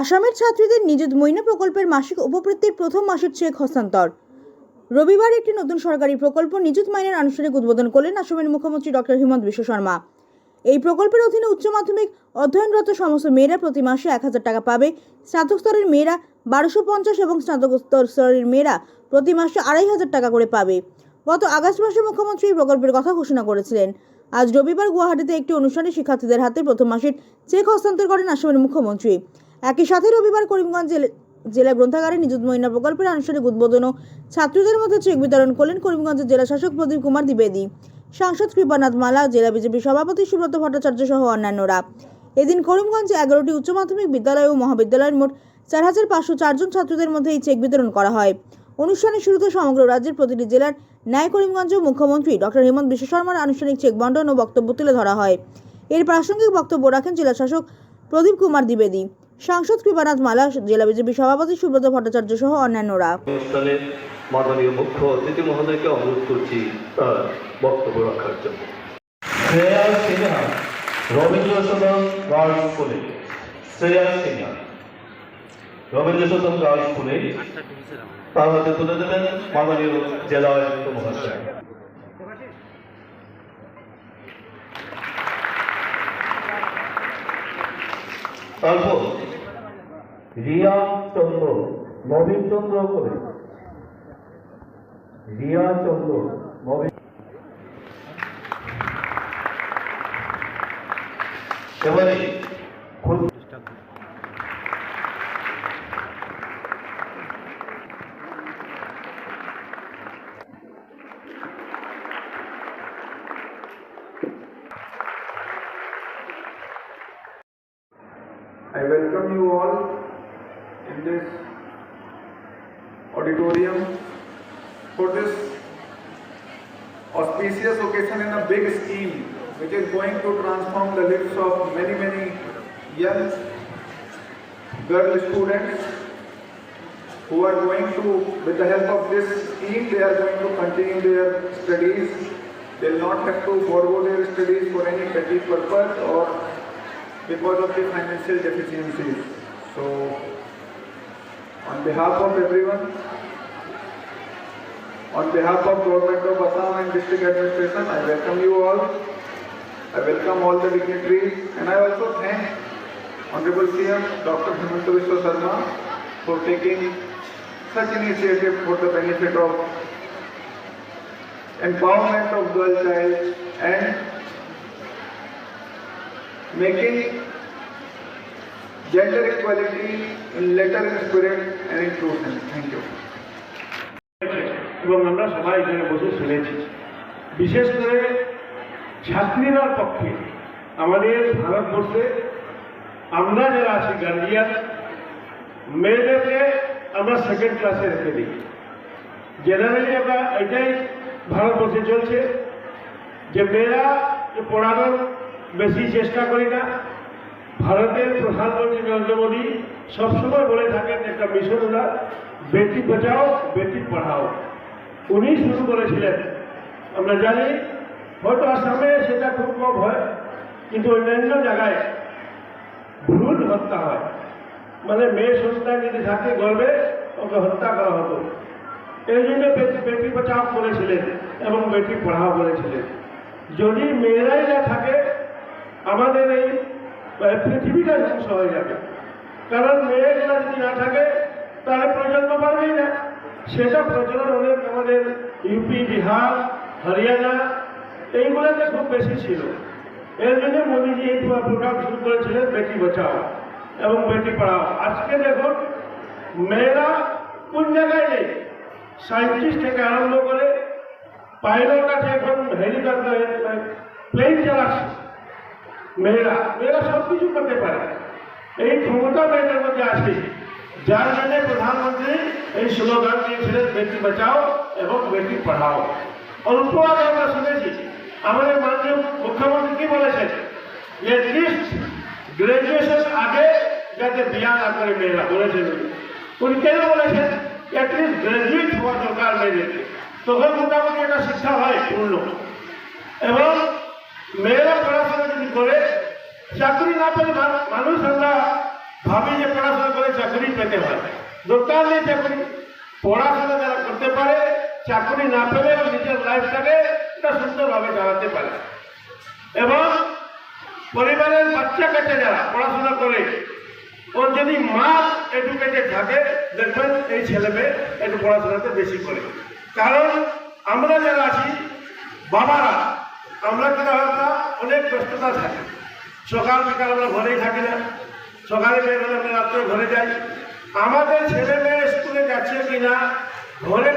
আসামের ছাত্রীদের নিযুত মৈনা প্রকল্পের মাসিক উপবৃত্তির প্রথম মাসের চেক হস্তান্তর। রবিবার একটি নতুন সরকারি প্রকল্প নিযুত মাইনের আনুষ্ঠানিক উদ্বোধন করলেন আসামের মুখ্যমন্ত্রী ডক্টর হিমন্ত বিশ্ব শর্মা। এই প্রকল্পের অধীনে উচ্চ মাধ্যমিক অধ্যয়নরত সমস্ত মেয়েরা প্রতি মাসে এক হাজার টাকা পাবে। স্নাতক স্তরের মেয়েরা বারোশো পঞ্চাশ এবং স্নাতক স্তরের মেয়েরা প্রতি মাসে আড়াই হাজার টাকা করে পাবে। গত আগস্ট মাসে মুখ্যমন্ত্রী এই প্রকল্পের কথা ঘোষণা করেছিলেন। আজ রবিবার গুয়াহাটিতে একটি অনুষ্ঠানে শিক্ষার্থীদের হাতে প্রথম মাসের চেক হস্তান্তর করেন আসামের মুখ্যমন্ত্রী। একই সাথে রবিবার করিমগঞ্জ জেলে- গ্রন্থাগারে নিযুত মহিলা প্রকল্পের আনুষ্ঠানিক উদ্বোধন ও ছাত্রীদের মধ্যে চেক বিতরণ করলেন করিমগঞ্জের জেলা শাসক প্রদীপ কুমার দ্বিবেদী। সাংসদ কৃপানাথ মালা, জেলা বিজেপি সভাপতি সুব্রত ভট্টাচার্য সহ অন্যান্যরা। এদিন করিমগঞ্জে এগারোটি উচ্চ মাধ্যমিক বিদ্যালয় ও মহাবিদ্যালয়ের মোট চার হাজার পাঁচশো চারজন ছাত্রদের মধ্যে এই চেক বিতরণ করা হয়। অনুষ্ঠানের শুরুতে সমগ্র রাজ্যের প্রতিটি জেলার ন্যায় করিমগঞ্জে মুখ্যমন্ত্রী ডক্টর হেমন্ত বিশ্ব শর্মার আনুষ্ঠানিক চেক বন্টন ও বক্তব্য তুলে ধরা হয়। এর প্রাসঙ্গিক বক্তব্য রাখেন জেলা শাসক প্রদীপ কুমার দ্বিবেদী। সাংসদ কৃপানাথ মালা, জেলা বিজেপি সভাপতি সুব্রত ভট্টাচার্য সহ অন্যান্যরা। অনুষ্ঠানে মাননীয় মুখ্য অতিথি মহোদয়কে অনুরোধ করছি বক্তব্য জন্য। শ্রেয়া সিনহা রবীন্দ্র সদন গার্লস স্কুলে শ্রেয়া সিনহা রবীন্দ্র সদন গার্লস স্কুলে তার হাতে তুলে দেবেন মাননীয় জেলা মহাশয়। তারপর রিয়া চন্দ্র নবীন চন্দ্র করে। রিয়া চন্দ্র নবীন এবারে I welcome you all in this auditorium for this auspicious occasion in a big scheme which is going to transform the lives of many, many young girl students who are going to, with the help of this scheme, they are going to continue their studies. They will not have to forego their studies for any petty purpose or because of the financial deficiencies. So, on behalf of everyone, on behalf of Government of Assam and District Administration, I welcome you all. I welcome all the dignitaries and I also thank Honorable CM Dr. Hemanta Vishwa Sharma for taking such initiative for the benefit of empowerment of girl child and making gender equality in letter, in spirit and in truth. Thank you. এবং আমরা সবাই এখানে বসে শুনেছি বিশেষ করে ছাত্রীরার পক্ষে আমাদের ভারতবর্ষে আমরা যারা আছি গার্জিয়ান মেয়েদেরকে আমরা সেকেন্ড ক্লাসে রেখে দিই জেনারেলি আমরা এটাই ভারতবর্ষে চলছে যে মেয়েরা পড়ানোর বেশি চেষ্টা করি না। ভারতের প্রধানমন্ত্রী নরেন্দ্র মোদী সবসময় বলে থাকেন একটা মিশন ওনার বেটি বাঁচাও বেটি পড়াও। উনি শুরু করেছিলেন। আমরা জানি, হয়তো আসামে সেটা খুব কম হয়, কিন্তু অন্যান্য জায়গায় ভ্রূণ হত্যা হয়। মানে মেয়ে সন্তান যদি থাকে গর্বে, ওকে হত্যা করা হতো। এই জন্য বেটি বেটি বাঁচাও করেছিলেন এবং বেটি পড়াও করেছিলেন। যদি মেয়েরাই না থাকে আমাদের এই পৃথিবীটা ধ্বংস হয়ে যাবে। কারণ মেয়েগুলো যদি না থাকে, তাহলে প্রজন্ম পারবেই না। সেটা প্রচলন অনেক আমাদের ইউপি বিহার, হরিয়ানা, এইগুলোতে খুব বেশি ছিল। এর জন্য মোদীজি এই প্রোগ্রাম শুরু করেছিলেন, বেটি বাঁচাও এবং বেটি পড়াও। আজকে দেখুন, মেয়েরা কোন জায়গায় নেই? সায়েন্টিস্ট থেকে আরম্ভ করে পাইলট আছে, এখন হেলিকপ্টার প্লেন চালাচ্ছে। মেয়েরা মেয়েরা সব কিছু করতে পারে। এই ক্ষমতা মেয়েদের মধ্যে আছে। যার জন্য প্রধানমন্ত্রী এই স্লোগান দিয়েছিলেন, বেটি বাঁচাও এবং বেটি পড়াও। অল্প আগে আমরা শুনেছি, আমাদের মাননীয় মুখ্যমন্ত্রী কি বলেছেন? যে লিস্ট গ্রাজুয়েশন আগে যাতে বিয়া না করে মেয়েরা, বলেছেন উনি। কেন বলেছেন? অ্যাটলিস্ট গ্রাজুয়েট হওয়া দরকার মেয়েদেরকে তখন মোটামুটি একটা শিক্ষা হয় পূর্ণ। এবং মেয়েরা করে চাকরি না পেলে মানুষ আমরা ভাবি যে পড়াশোনা করে চাকরি পেতে হয় দরকার নেই চাকরি। পড়াশোনা যারা করতে পারে, চাকরি না পেলেও নিজের লাইফটাকে সুন্দরভাবে চালাতে পারে। এবং পরিবারের বাচ্চা কাচ্চা যারা পড়াশোনা করে, ওর যদি মা এডুকেটেড থাকে, দেখবেন এই ছেলে মেয়ে একটু পড়াশোনাতে বেশি করে। কারণ আমরা যারা আছি, বাবারা আমরা কিন্তু আমরা অনেক ব্যস্ততা থাকি। সকাল বিকাল আমরা ঘরেই থাকি না। সকালে বের হলে আমরা রাত্রে ঘরে যাই। আমাদের ছেলে মেয়ে স্কুলে যাচ্ছে কিনা ঘরে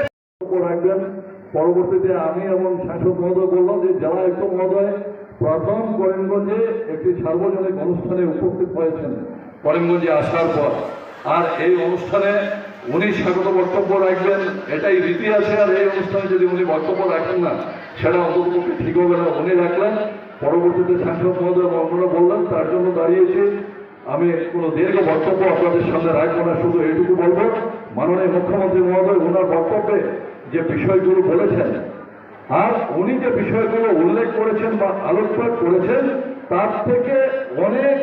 রাখবেন। পরবর্তীতে আমি এবং শাসক মহোদয় বললাম যে, জেলা আয়ুক্ত মহোদয় প্রথম করিমগঞ্জে একটি সার্বজনীন অনুষ্ঠানে উপস্থিত হয়েছেন। করিমগঞ্জে আসার পর। আর এই অনুষ্ঠানে উনি স্বাগত বক্তব্য রাখবেন। এটাই রীতি আছে আর এই অনুষ্ঠানে যদি উনি বক্তব্য রাখেন না সেটা অন্ততপক্ষে ঠিক হবে না উনি রাখলেন পরবর্তীতে শাসক মহোদয় অন্যরা বললেন, তার জন্য দাঁড়িয়েছি। আমি কোনো দীর্ঘ বক্তব্য আপনাদের সামনে রাখব না, শুধু এইটুকু বলব, মাননীয় মুখ্যমন্ত্রী মহোদয় ওনার বক্তব্যে যে বিষয়গুলো বলেছেন, আর উনি যে বিষয়গুলো উল্লেখ করেছেন বা আলোকপাত করেছেন, তার থেকে অনেক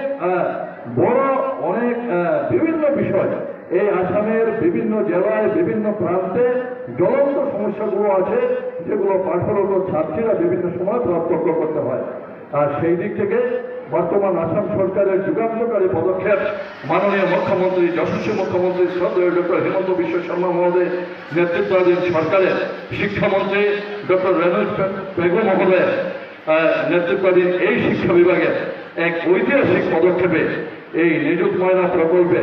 বড় অনেক বিভিন্ন বিষয় এই আসামের বিভিন্ন জেলায়, বিভিন্ন প্রান্তে জ্বলন্ত সমস্যাগুলো আছে, যেগুলো পাঠরত ছাত্রীরা বিভিন্ন সময় প্রত্যক্ষ করতে হয়। আর সেই দিক থেকে বর্তমান আসাম সরকারের যুগান্তকারী পদক্ষেপ মাননীয় মুখ্যমন্ত্রী, যশস্বী মুখ্যমন্ত্রী শ্রদ্ধেয় ডক্টর হেমন্ত বিশ্ব শর্মা মহোদয় নেতৃত্বাধীন সরকারের শিক্ষামন্ত্রী ডক্টর রেনুজ পেগু মহোদয়ের নেতৃত্বাধীন এই শিক্ষা বিভাগের এক ঐতিহাসিক পদক্ষেপে এই নিযুত ময়না প্রকল্পে